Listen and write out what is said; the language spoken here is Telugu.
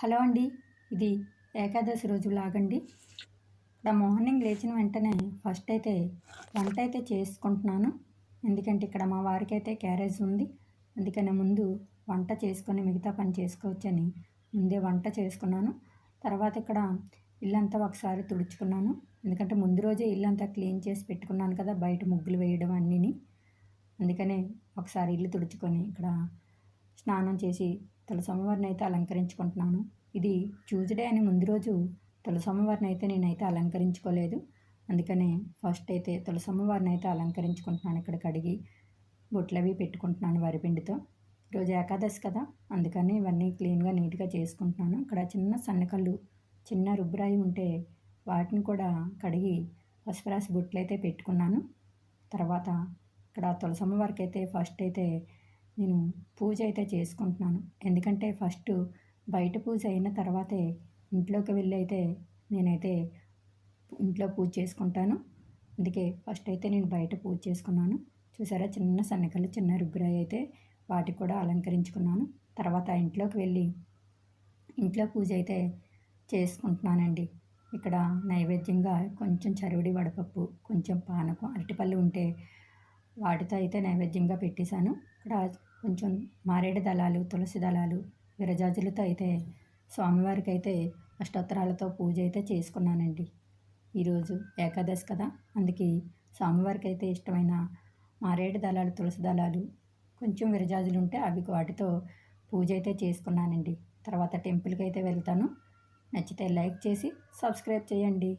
హలో అండి ఇది ఏకాదశి రోజు లాగండి. ఇక్కడ మార్నింగ్ లేచిన వెంటనే ఫస్ట్ అయితే వంట అయితే చేసుకుంటున్నాను. ఎందుకంటే ఇక్కడ మా వారికి అయితే క్యారేజ్ ఉంది. అందుకనే ముందు వంట చేసుకొని మిగతా పని చేసుకోవచ్చని ముందే వంట చేసుకున్నాను. తర్వాత ఇక్కడ ఇల్లంతా ఒకసారి తుడుచుకున్నాను. ఎందుకంటే ముందు రోజే ఇల్లంతా క్లీన్ చేసి పెట్టుకున్నాను కదా బయట ముగ్గులు వేయడం అన్నీని. అందుకనే ఒకసారి ఇల్లు తుడుచుకొని ఇక్కడ స్నానం చేసి తులసమ్మవారిని అయితే అలంకరించుకుంటున్నాను. ఇది ట్యూస్డే అని ముందు రోజు తులసమ్మవారిని అయితే నేనైతే అలంకరించుకోలేదు. అందుకనే ఫస్ట్ అయితే తులసమ్మవారిని అయితే అలంకరించుకుంటున్నాను ఇక్కడ కడిగి బొట్లవి పెట్టుకుంటున్నాను వరిపిండితో రోజు ఏకాదశి కదా అందుకని ఇవన్నీ క్లీన్గా నీట్గా చేసుకుంటున్నాను. ఇక్కడ చిన్న సన్నకళ్ళు చిన్న రుబ్బురాయి ఉంటే వాటిని కూడా కడిగి పసుపురాసి బొట్లు అయితే పెట్టుకున్నాను. తర్వాత ఇక్కడ తులసమ్మ వారికి అయితే ఫస్ట్ అయితే నేను పూజ అయితే చేసుకుంటున్నాను. ఎందుకంటే ఫస్ట్ బయట పూజ అయిన తర్వాతే ఇంట్లోకి వెళ్ళి అయితే నేనైతే ఇంట్లో పూజ చేసుకుంటాను. అందుకే ఫస్ట్ అయితే నేను బయట పూజ చేసుకున్నాను. చూసారా? చిన్న సన్నకలు చిన్న రుబ్బురాయి అయితే వాటికి కూడా అలంకరించుకున్నాను. తర్వాత ఇంట్లోకి వెళ్ళి ఇంట్లో పూజ అయితే చేసుకుంటున్నానండి. ఇక్కడ నైవేద్యంగా కొంచెం చరువుడి వడపప్పు కొంచెం పానకం అరటిపళ్ళు ఉంటే వాటితో అయితే నైవేద్యంగా పెట్టేశాను. ఇక్కడ కొంచెం మారేడు దళాలు తులసి దళాలు విరజాజులతో అయితే స్వామివారికి అయితే అష్టోత్తరాలతో పూజ అయితే చేసుకున్నానండి. ఈరోజు ఏకాదశి కదా అందుకే స్వామివారికి అయితే ఇష్టమైన మారేడు దళాలు తులసి దళాలు కొంచెం విరజాజులు ఉంటే అవి వాటితో పూజ అయితే చేసుకున్నానండి. తర్వాత టెంపుల్కి అయితే వెళ్తాను. నచ్చితే లైక్ చేసి సబ్స్క్రైబ్ చేయండి.